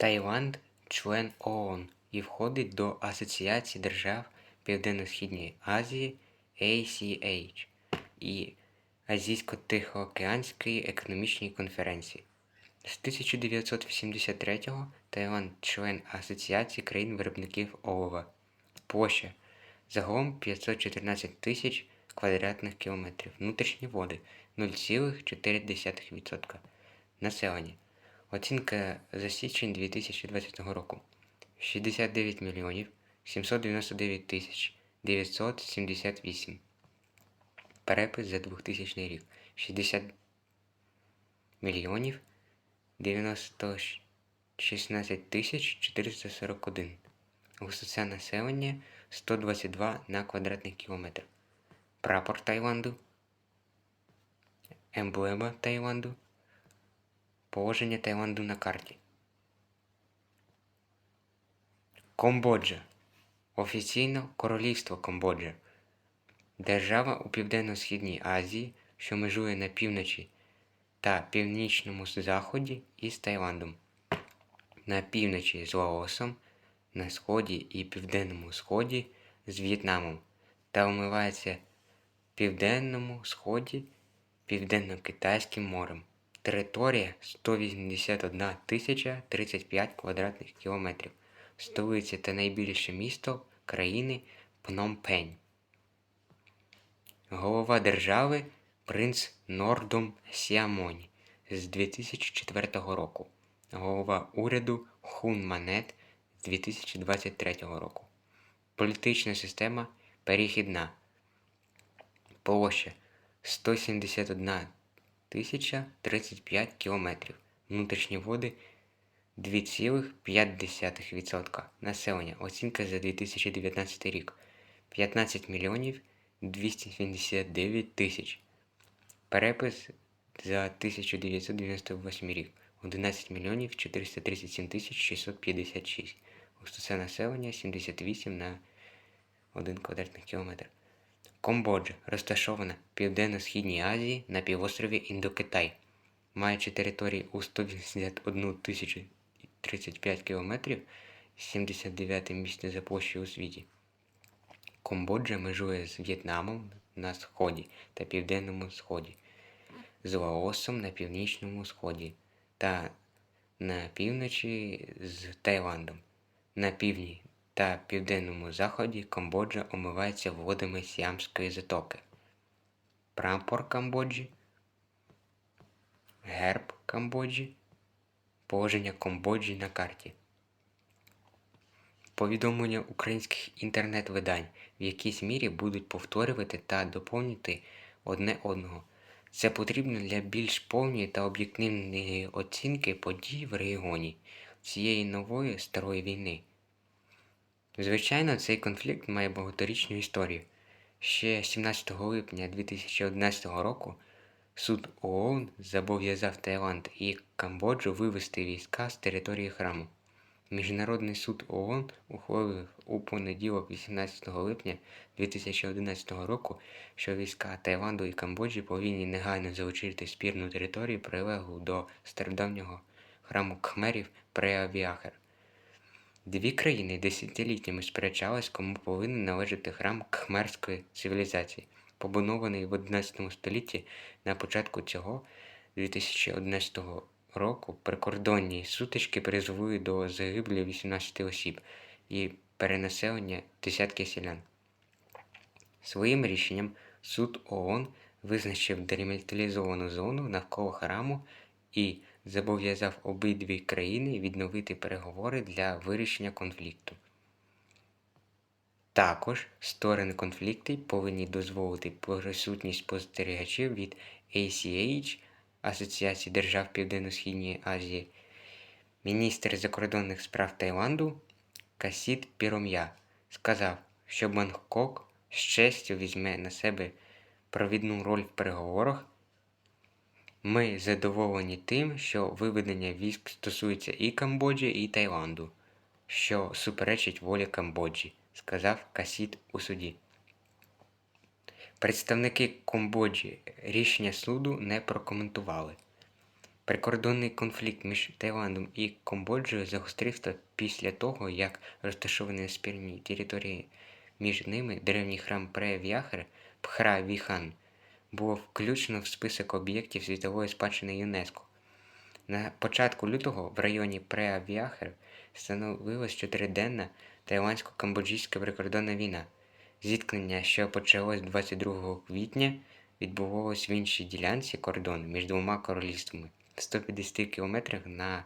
Таїланд – член ООН і входить до Асоціації держав Південно-Східної Азії (ACH) і Азійсько-Тихоокеанської економічної конференції. З 1983-го Таїланд – член Асоціації країн-виробників олова. Площа – загалом 514 тисяч квадратних кілометрів. Внутрішні води – 0,4%. Населення. Оцінка за січень 2020 року. 69 мільйонів 799 тисяч 978. Перепис за 2000 рік. 60 мільйонів 916 тисяч 441. Густота населення 122 на квадратний кілометр. Прапор Таїланду. Емблема Таїланду. Положення Таїланду на карті. Камбоджа. Офіційно Королівство Камбоджа. Держава у Південно-Східній Азії, що межує на півночі та північному заході із Таїландом. На півночі з Лаосом, на сході і південному сході з В'єтнамом та омивається південному сході Південно-Китайським морем. Територія 181 тисяча 35 квадратних кілометрів. Столиця та найбільше місто країни Пномпень. Голова держави принц Нордом Сіамонь з 2004 року. Голова уряду Хун Манет з 2023 року. Політична система перехідна. Площа 171 тисяча 35 кілометрів. Внутрішні води 2,5%. Населення. Оцінка за 2019 рік. 15 мільйонів 279 тисяч. Перепис за 1998 рік. 11 мільйонів 437 тисяч 656. Густота населення 78 на 1 квадратний кілометр. Камбоджа розташована в Південно-Східній Азії на півострові Індокитай, маючи території у 181 тисячу 35 кілометрів, 79 місце за площею у світі. Камбоджа межує з В'єтнамом на сході та південному сході, з Лаосом на північному сході та на півночі з Таїландом. На півдні та південному заході Камбоджа омивається водами Сіамської затоки. Прапор Камбоджі, Герб Камбоджі, Положення Камбоджі на карті. Повідомлення українських інтернет-видань в якійсь мірі будуть повторювати та доповнювати одне одного. Це потрібно для більш повної та об'єктивної оцінки подій в регіоні цієї нової старої війни. Звичайно, цей конфлікт має багаторічну історію. Ще 17 липня 2011 року суд ООН зобов'язав Таїланд і Камбоджу вивести війська з території храму. Міжнародний суд ООН ухвалив у понеділок 18 липня 2011 року, що війська Таїланду і Камбоджі повинні негайно залучити спірну територію, прилеглу до стародавнього храму Кхмерів Преавіахер. Дві країни десятиліттями сперечались, кому повинен належати храм Кхмерської цивілізації, побудований в 11 столітті на початку цього 2011 року прикордонні сутички призвели до загиблі 18 осіб і перенаселення десятків селян. Своїм рішенням суд ООН визначив демілітаризовану зону навколо храму і зобов'язав обидві країни відновити переговори для вирішення конфлікту. Також сторони конфлікту повинні дозволити присутність спостерігачів від ACH Асоціації держав Південно-Східної Азії, міністр закордонних справ Таїланду Касіт Піром'я сказав, що Бангкок з честю візьме на себе провідну роль в переговорах. Ми задоволені тим, що виведення військ стосується і Камбоджі, і Таїланду, що суперечить волі Камбоджі, сказав Касіт у суді. Представники Камбоджі рішення суду не прокоментували. Прикордонний конфлікт між Таїландом і Камбоджею загострився після того, як розташований на спірній території між ними древній храм Пре Вяхер Пхра Віхан було включено в список об'єктів світової спадщини ЮНЕСКО. На початку лютого в районі Пре Вяхер становилась чотириденна тайландсько-камбоджійська прикордонна війна. Зіткнення, що почалось 22 квітня, відбувалось в іншій ділянці кордону між двома королівствами 150 кілометрах на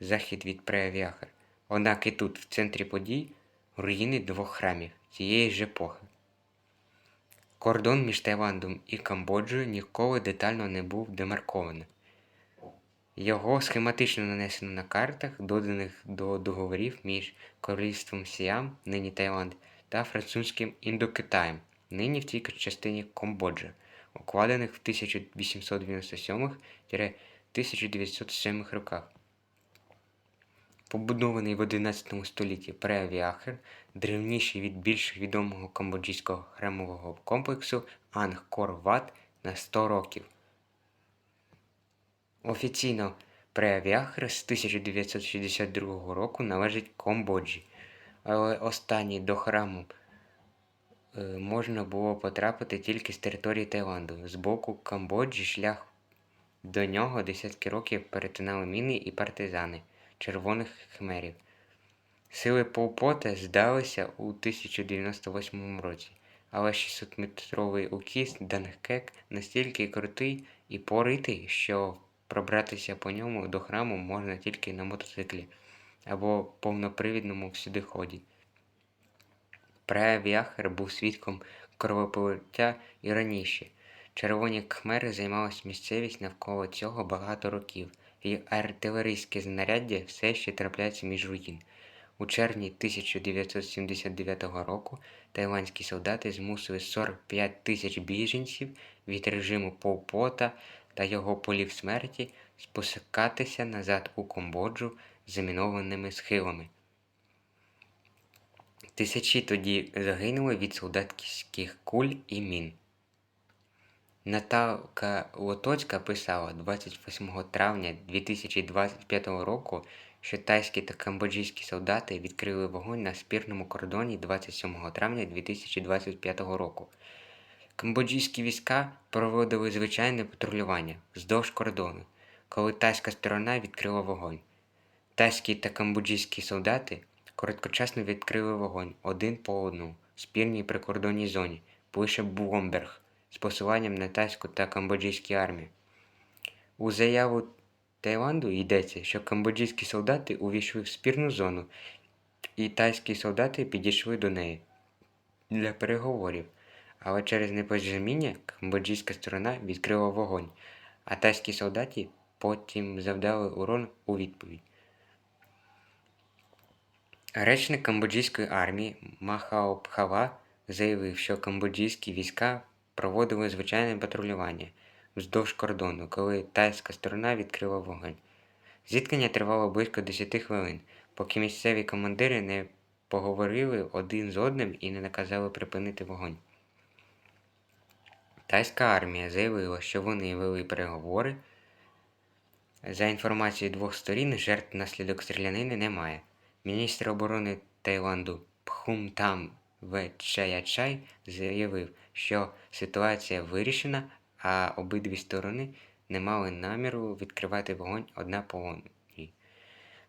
захід від Преавіахар. Однак і тут, в центрі подій, руїни двох храмів цієї ж епохи. Кордон між Таїландом і Камбоджею ніколи детально не був демаркований. Його схематично нанесено на картах, доданих до договорів між Королівством Сіам, нині Таїланд, та французьким Індокитаєм, нині в цій частині Камбоджа, укладених в 1887-1907 роках. Побудований в 11 столітті Преавіахер, древніший від більш відомого камбоджійського храмового комплексу Ангкор-Ват на 100 років. Офіційно Преавіахер з 1962 року належить Камбоджі, але останній до храму е, можна було потрапити тільки з території Таїланду. З боку Камбоджі шлях до нього десятки років перетинали міни і партизани червоних хмерів. Сили Полпота здалися у 1098 році, але 600-метровий укіс Дангкек настільки крутий і поритий, що пробратися по ньому до храму можна тільки на мотоциклі або повнопривідному всюдиході. Преавіахер був свідком кровопролиття і раніше. Червоні кхмери займалися місцевість навколо цього багато років, і артилерійське знаряддя все ще трапляється між руїн. У червні 1979 року тайландські солдати змусили 45 тисяч біженців від режиму Полпота та його полів смерті спускатися назад у Камбоджу замінованими схилами. Тисячі тоді загинули від солдатських куль і мін. Наталка Лотоцька писала 28 травня 2025 року, що тайські та камбоджійські солдати відкрили вогонь на спірному кордоні 27 травня 2025 року. Камбоджійські війська проводили звичайне патрулювання вздовж кордону, коли тайська сторона відкрила вогонь. Тайські та камбоджійські солдати короткочасно відкрили вогонь один по одному в спільній прикордонній зоні, ближче Бломберг, з посиланням на тайську та камбоджійські армії. У заяву Таїланду йдеться, що камбоджійські солдати увійшли в спірну зону, і тайські солдати підійшли до неї для переговорів. Але через непорозуміння камбоджійська сторона відкрила вогонь, а тайські солдати потім завдали урон у відповідь. Речник камбоджійської армії Махао Пхава заявив, що камбоджійські війська проводили звичайне патрулювання вздовж кордону, коли тайська сторона відкрила вогонь. Зіткнення тривало близько 10 хвилин, поки місцеві командири не поговорили один з одним і не наказали припинити вогонь. Тайська армія заявила, що вони вели переговори. За інформацією двох сторін, жертв наслідок стрілянини немає. Міністр оборони Таїланду Пхумтам Вечаячай заявив, що ситуація вирішена, а обидві сторони не мали наміру відкривати вогонь одна по одній.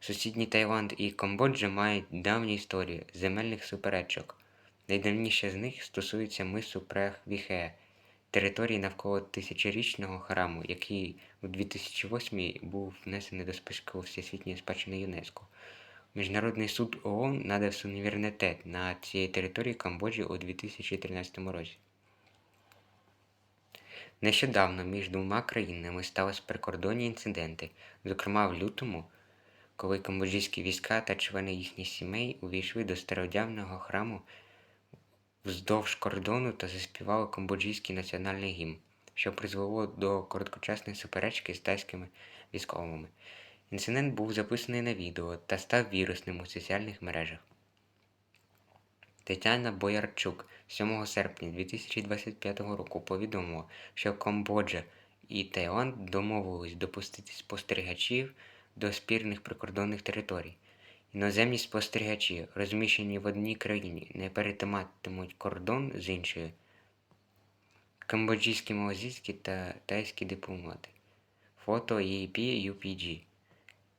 Сусідні Таїланд і Камбоджа мають давню історію земельних суперечок. Найдавніша з них стосується мису Прехвіхе, території навколо тисячорічного храму, який у 2008 був внесений до списку Всесвітньої спадщини ЮНЕСКО. Міжнародний суд ООН надав суверенітет на цій території Камбоджі у 2013 році. Нещодавно між двома країнами сталися прикордонні інциденти, зокрема в лютому, коли камбоджійські війська та члени їхніх сімей увійшли до стародавнього храму вздовж кордону та заспівали камбоджійський національний гімн, що призвело до короткочасної суперечки з тайськими військовими. Інцидент був записаний на відео та став вірусним у соціальних мережах. Тетяна Боярчук 7 серпня 2025 року повідомила, що Камбоджа і Таїланд домовились допустити спостерігачів до спірних прикордонних територій. Іноземні спостерігачі, розміщені в одній країні, не перетиматимуть кордон з іншою. Камбоджійські, малазійські та тайські дипломати. Фото ЄП UPG.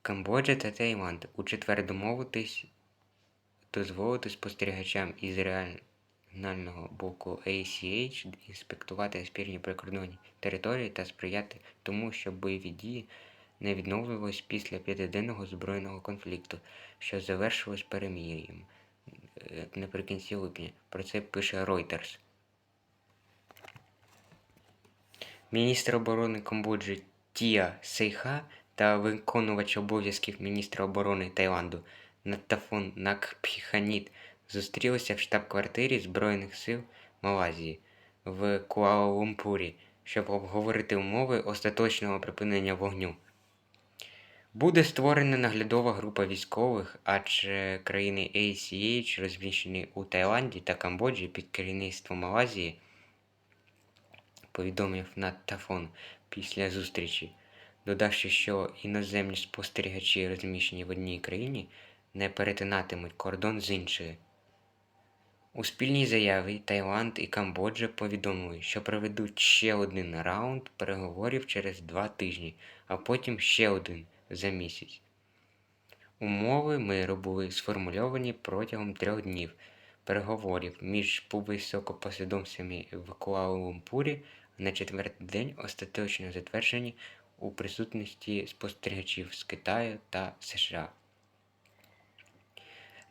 Камбоджа та Таїланд у четвер домовитись дозволити спостерігачам із регіонального боку ACH інспектувати спірні прикордонні території та сприяти тому, щоб бойові дії не відновлювались після п'ятиденного збройного конфлікту, що завершилось перемір'ям е, наприкінці липня. Про це пише Reuters. Міністр оборони Камбоджі Тія Сейха та виконувач обов'язків міністра оборони Таїланду Наттафон Накпхіханіт зустрілися в штаб-квартирі Збройних сил Малайзії в Куала-Лумпурі, щоб обговорити умови остаточного припинення вогню. Буде створена наглядова група військових, адже країни ACH розміщені у Таїланді та Камбоджі під керівництвом Малайзії, повідомив Наттафон після зустрічі, додавши, що іноземні спостерігачі, розміщені в одній країні, не перетинатимуть кордон з іншою. У спільній заяві Таїланд і Камбоджа повідомили, що проведуть ще один раунд переговорів через два тижні, а потім ще один за місяць. Умови миру були сформульовані протягом трьох днів переговорів між високопосадовцями в Куала-Лумпурі, на четвертий день остаточно затверджені у присутності спостерігачів з Китаю та США.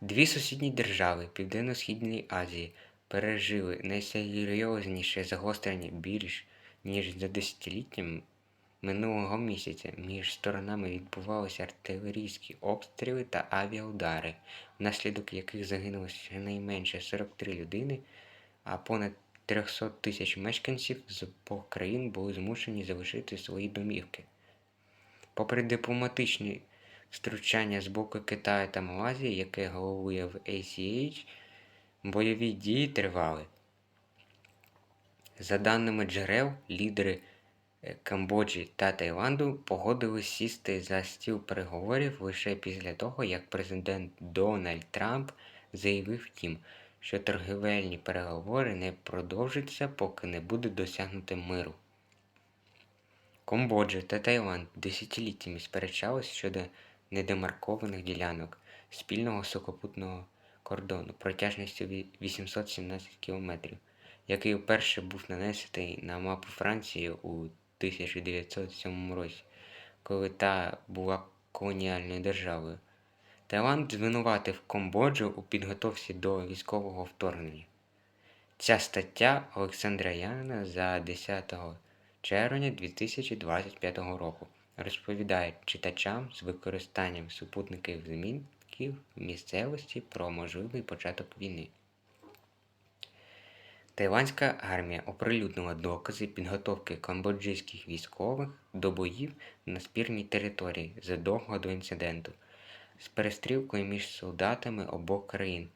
Дві сусідні держави Південно-Східної Азії пережили найсерйозніше загострення більш ніж за десятиліттям минулого місяця. Між сторонами відбувалися артилерійські обстріли та авіаудари, внаслідок яких загинуло щонайменше 43 людини, а понад 300 тисяч мешканців з обох країн були змушені залишити свої домівки. Попри дипломатичні втручання з боку Китаю та Малайзії, яке головує в ACH, бойові дії тривали. За даними джерел, лідери е, Камбоджі та Таїланду погодились сісти за стіл переговорів лише після того, як президент Дональд Трамп заявив їм, що торгівельні переговори не продовжаться, поки не буде досягнуто миру. Камбоджа та Таїланд десятиліттями сперечались щодо недемаркованих ділянок спільного сухопутного кордону протяжністю 817 км, який вперше був нанесений на мапу Франції у 1907 році, коли та була колоніальною державою. Таїланд звинуватив Камбоджу у підготовці до військового вторгнення. Ця стаття Олександра Яна за 10 червня 2025 року розповідає читачам з використанням супутникових змінків місцевості про можливий початок війни. Тайванська армія оприлюднила докази підготовки камбоджійських військових до боїв на спірній території задовго до інциденту з перестрілкою між солдатами обох країн